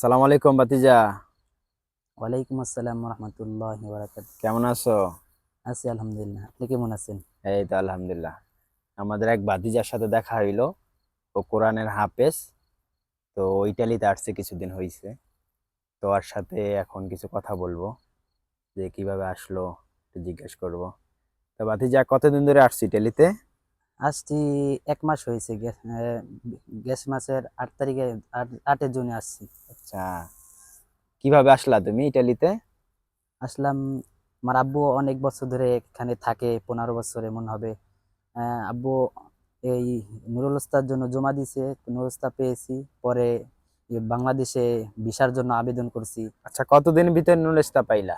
সালাম আলাইকুম বাতিজা ওয়ালাইকুম আসসালাম রহমতুল্লাহ কেমন আছো? আছি আলহামদুলিল্লাহ। আপনি কেমন আছেন? এই তো আলহামদুলিল্লাহ। আমাদের এক বাতিজার সাথে দেখা হইল। ও কোরআনের হাফেজ। তো ইটালিতে আসছে কিছুদিন হয়েছে তো ওর সাথে এখন কিছু কথা বলব। যে কীভাবে আসলো একটু জিজ্ঞেস করব। তো বাতিজা কতদিন ধরে আসছে ইটালিতে? আজটি এক মাস হয়েছে গ্যাস মাসের আট তারিখে আট- আটের জুনে আসছি। আচ্ছা। কীভাবে আসলা তুমি ইটালিতে? আসলাম আমার আব্বু অনেক বছর ধরে এখানে থাকে পনেরো বছর এমন হবে। আব্বু এই নুরুল ওস্তার জন্য জমা দিছে নুরুল ওস্তা পেয়েছি পরে বাংলাদেশে ভিসার জন্য আবেদন করছি। আচ্ছা কতদিন ভিতরে নুলেস্তা পাইলা?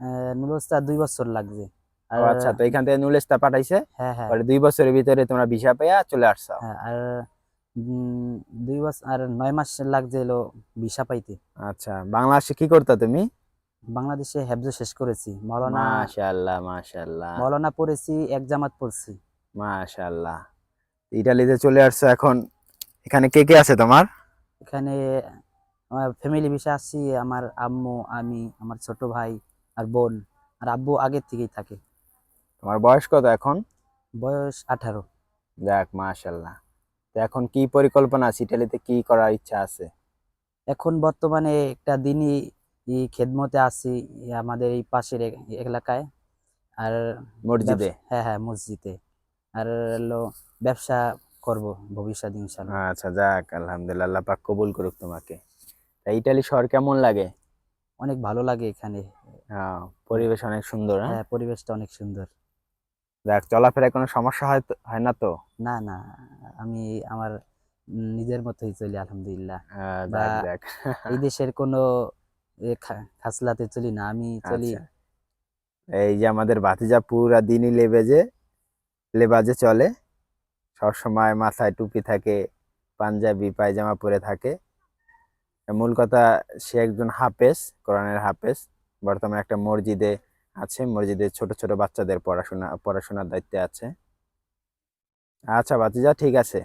আহ, নুরুল ওস্তার দুই বছর লাগছে আচ্ছা তো এখান থেকে নুলেস্তা পাঠাইছে। হ্যাঁ হ্যাঁ। দুই বছরের ভিতরে তোমরা ভিসা পাইয়া চলে আসছো। হ্যাঁ আর দুই বছর আর নয় মাস লাগছে এলো ভিসা পাইতে। আচ্ছা বাংলাদেশে কি করতা তুমি? বাংলাদেশে হেফজ শেষ করেছি। মৌলানা মাশাআল্লাহ মাশাআল্লাহ। মৌলানা পড়েছি এক জামাত পড়ছি। মাশাআল্লাহ। ইটালিতে চলে আসছো এখন। এখানে কে কে আছে তোমার? এখানে আমার ফ্যামিলি ভিসা আসছি আমার আম্মু আমি আমার ছোট ভাই আর বোন। আর আব্বু আগের থেকেই থাকে। তোমার বয়স কত এখন? বয়স আঠারো। যাক মাশাআল্লাহ। তো এখন কি পরিকল্পনা আছে? ইটালিতে কি করার ইচ্ছা আছে? এখন বর্তমানে একটা দিনই খেদমতে আছি আমাদের এই পাশের এলাকায়। আর মসজিদে? হ্যাঁ হ্যাঁ মসজিদে। আর হলো ব্যবসা করব ভবিষ্যৎ ইনশাল্লাহ আচ্ছা যাক আলহামদুলিল্লাহ আল্লাহ পাক কবুল করুক তোমাকে। তা ইটালি শহর কেমন লাগে? অনেক ভালো লাগে এখানে। হ্যাঁ পরিবেশ অনেক সুন্দর হ্যাঁ? হ্যাঁ পরিবেশটা অনেক সুন্দর। যাক চলাফেরায় কোনো সমস্যা হয় হয় না তো? না না আমি আমার নিজের মতোই চলি আলহামদুলিল্লাহ। এই দেশের কোনো খাসলাতে চলি না আমি চলি আচ্ছা। এই যে আমাদের ভাতিজা পুরা দিনই লেবেজে লেবাজে চলে। সবসময় মাথায় টুপি থাকে পাঞ্জাবি পায়জামা পরে থাকে। মূল কথা সে একজন হাফেজ কোরআনের হাফেজ। বর্তমানে একটা মসজিদে আছে মসজিদে ছোট ছোট বাচ্চাদের পড়াশোনা পড়াশোনার দায়িত্বে আছে। আচ্ছা বাতিজা ঠিক আছে।